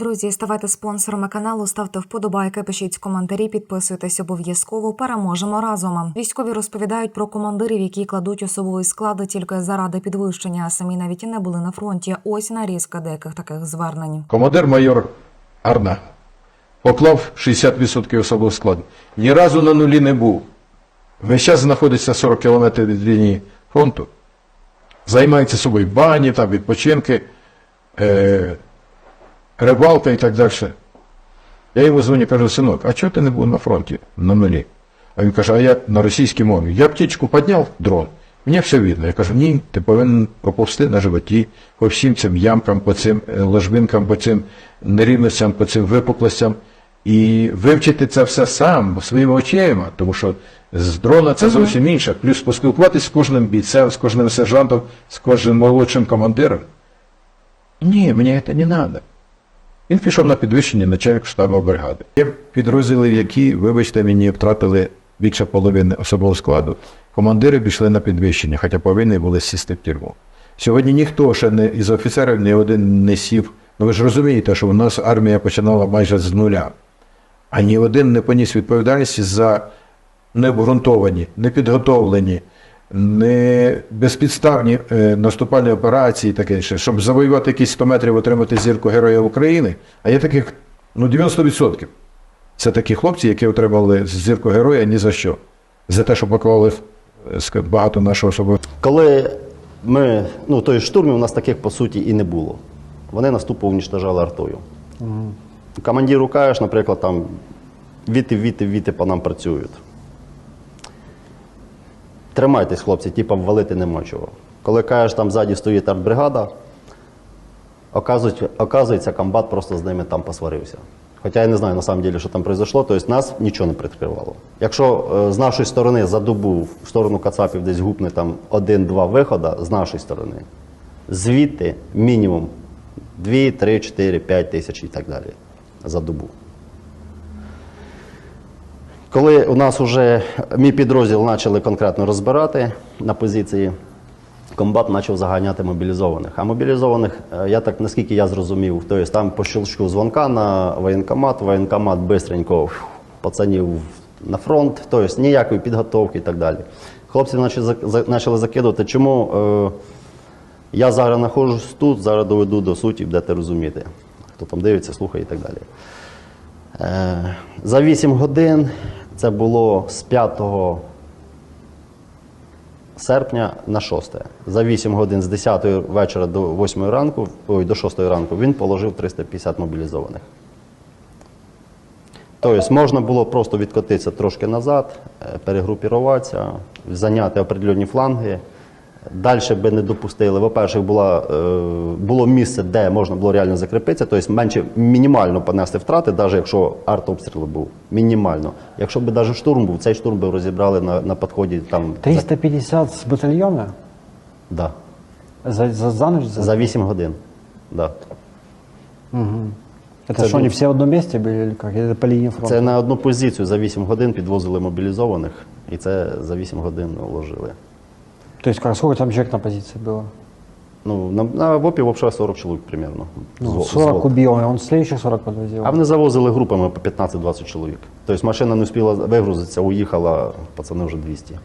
Друзі, ставайте спонсорами каналу, ставте вподобайки, пишіть коментарі, підписуйтесь обов'язково. Переможемо разом. Військові розповідають про командирів, які кладуть особовий склад тільки заради підвищення, а самі навіть і не були на фронті. Ось нарізка деяких таких звернень. Командир майор Арна поклав 60% особового складу. Ні разу на нулі не був. Весь час знаходиться 40 кілометрів від лінії фронту. Займається собою бані, там, відпочинки, е, рибалка і так далі. Я йому дзвоню, кажу, синок, а чого ти не був на фронті на нулі? А він каже, а я на російській мові. Я птічку підняв, дрон. Мені все видно. Я кажу, ні, ти повинен поповсти на животі по всім цим ямкам, по цим е, ложбинкам, по цим нерівностям, по цим випуклостям. І вивчити це все сам своїми очима, тому що з дрона це зовсім інше. Плюс поспілкуватися з кожним бійцем, з кожним сержантом, з кожним молодшим командиром. Ні, мені це не треба. Він пішов на підвищення начальник штабу бригади. Є підрозділи, які, вибачте, мені втратили більше половини особового складу. Командири пішли на підвищення, хоча повинні були сісти в тюрму. Сьогодні ніхто ще не із офіцерів ні один не сів. Ну ви ж розумієте, що у нас армія починала майже з нуля. А ні один не поніс відповідальності за необґрунтовані, непідготовлені, не безпідставні е, наступальні операції, таке інше, щоб завоювати якісь 100 метрів, отримати зірку Героя України. А є таких ну, 90%. Це такі хлопці, які отримали зірку героя ні за що. За те, що поклали е, багато нашого особового. Коли ми, ну, той штурмів у нас таких по суті і не було. Вони нас тупо унічтожали артою. Командиру кажеш, наприклад, там віти, віти, віти по нам працюють. Тримайтесь, хлопці, типа ввалити нема чого. Коли кажеш, там ззаді стоїть артбригада, оказується, комбат просто з ними там посварився. Хоча я не знаю на самом деле, що там произошло, тобто нас нічого не прикривало. Якщо е, з нашої сторони за добу в сторону Кацапів десь гупне там один-два виходи з нашої сторони, звідти мінімум 2, 3, 4, 5 тисяч і так далі за добу. Коли у нас вже мій підрозділ почали конкретно розбирати на позиції, комбат почав заганяти мобілізованих. А мобілізованих, е, я так наскільки я зрозумів, тобто там по щелчку дзвонка на воєнкомат, воєнкомат бистренько пацанів на фронт, тобто ніякої підготовки і так далі. Хлопці почали закидувати, чому е, я зараз знаходжусь тут, зараз доведу до суті, будете розуміти. Хто там дивиться, слухає і так далі. Е, За 8 годин це було з 5 серпня на 6. За 8 годин з 10 вечора до 8 ранку, ой, до 6 ранку він положив 350 мобілізованих. Тобто можна було просто відкотитися трошки назад, е, перегрупіруватися, зайняти определені фланги. Далі би не допустили. По-перше, була, е, було місце, де можна було реально закріпитися, тобто менше мінімально понести втрати, навіть якщо артобстріл був. Мінімально. Якщо б навіть штурм був, цей штурм би розібрали на, на підході там. 350 с батальона? Да. За, за, за ночь? За... За 8 годин. Да. Это это что, они был- все в одном месте были или как? Или это по линии фронта? Це на одну позицію за 8 годин підвозили мобілізованих, і це за 8 годин уложили. То есть как, сколько там человек на позиции было? Ну, на, на ВОПі взагалі 40 чоловік примерно. Ну, 40 звод. убил, он следующих 40 подвозил. А вони завозили групами по 15-20 чоловік. Тобто машина не встигла вигрузитися, уїхала, пацани вже 200.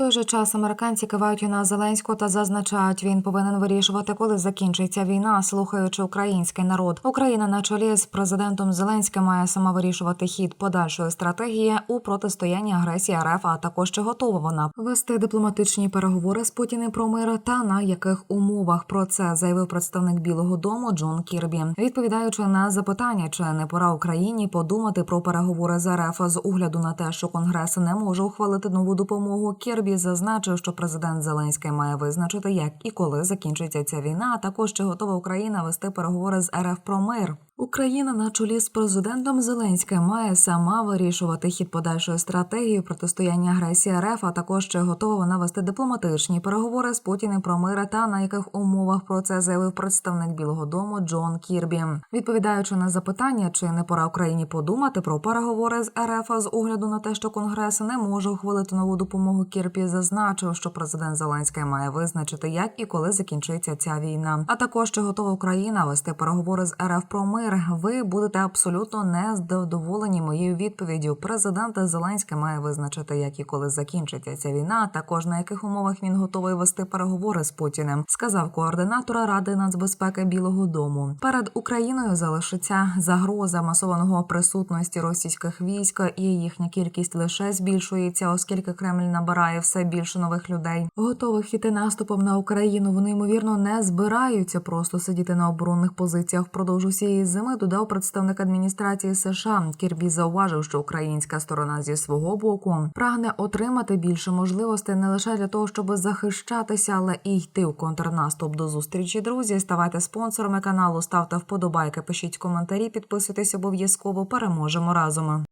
Той же час американці кивають на Зеленського та зазначають, він повинен вирішувати, коли закінчиться війна, слухаючи український народ. Україна на чолі з президентом Зеленським має сама вирішувати хід подальшої стратегії у протистоянні агресії РФ, а також чи готова вона вести дипломатичні переговори з Путіним про мир та на яких умовах про це заявив представник Білого Дому Джон Кірбі, відповідаючи на запитання, чи не пора Україні подумати про переговори з РФ з огляду на те, що Конгрес не може ухвалити нову допомогу. Кірбі зазначив, що президент Зеленський має визначити, як і коли закінчиться ця війна, а також чи готова Україна вести переговори з РФ про мир. Україна на чолі з президентом Зеленським має сама вирішувати хід подальшої стратегії протистояння агресії РФ, а також чи готова вона вести дипломатичні переговори з Путіним про мир та на яких умовах про це заявив представник Білого Дому Джон Кірбі, відповідаючи на запитання, чи не пора Україні подумати про переговори з РФ з огляду на те, що Конгрес не може ухвалити нову допомогу. Кірбі зазначив, що президент Зеленський має визначити, як і коли закінчиться ця війна, а також чи готова Україна вести переговори з РФ про мир. Мир. Ви будете абсолютно незадоволені моєю відповіддю. Президент Зеленський має визначити, як і коли закінчиться ця війна, а також на яких умовах він готовий вести переговори з Путіним, сказав координатор Ради нацбезпеки Білого Дому. Перед Україною залишиться загроза масованого присутності російських військ, і їхня кількість лише збільшується, оскільки Кремль набирає все більше нових людей, готових іти наступом на Україну. Вони ймовірно не збираються просто сидіти на оборонних позиціях впродовж усієї зими. Додав представник адміністрації США. Кірбі зауважив, що українська сторона зі свого боку прагне отримати більше можливостей не лише для того, щоб захищатися, але і йти в контрнаступ. До зустрічі, друзі. Ставайте спонсорами каналу, ставте вподобайки, пишіть коментарі, підписуйтесь обов'язково. Переможемо разом.